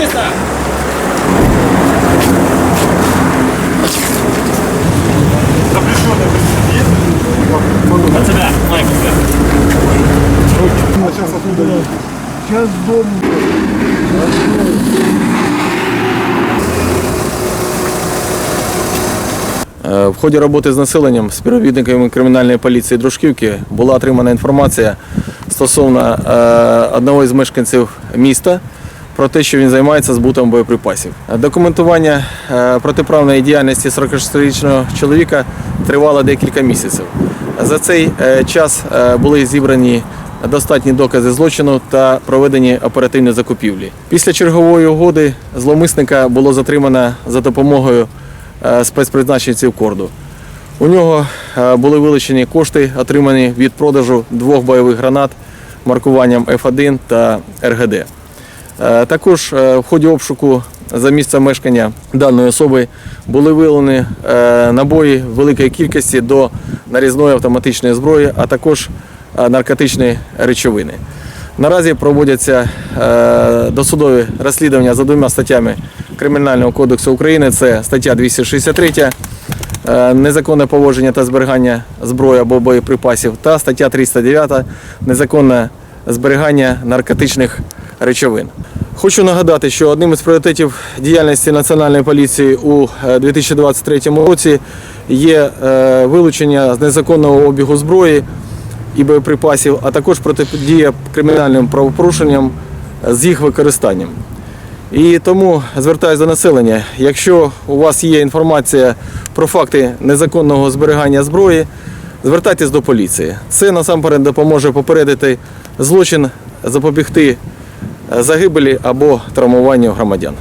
Чисто! Сейчас дом. В ході роботи з населенням співробітниками кримінальної поліції Дружківки була отримана інформація стосовно е, одного із мешканців міста про те, що він займається збутом боєприпасів. Документування е, протиправної діяльності 46-річного чоловіка тривало декілька місяців. За цей е, час е, були зібрані достатні докази злочину та проведені оперативні закупівлі. Після чергової угоди зловмисника було затримано за допомогою спецпризначенців корду. У нього були вилучені кошти, отримані від продажу двох бойових гранат маркуванням F1 та РГД. Е, Також е, в ході обшуку за місцем мешкання даної особи були виявлені е, набої великої кількості до нарізної автоматичної зброї, а також наркотичні речовини. Наразі проводяться досудові розслідування за двома статтями Кримінального кодексу України. Це стаття 263 е, незаконне поводження та зберігання зброї або боєприпасів та стаття 309 незаконне зберігання наркотичних речовин. Хочу нагадати, що одним із пріоритетів діяльності Національної поліції у е, 2023 році є е, вилучення з незаконного обігу зброї і боєприпасів, а також протидія кримінальним правопорушенням з їх використанням. І тому звертаюся до населення. Якщо у вас є інформація про факти незаконного зберігання зброї, звертайтесь до поліції. Це насамперед допоможе попередити злочин, запобігти е, загибелі або травмуванню громадян.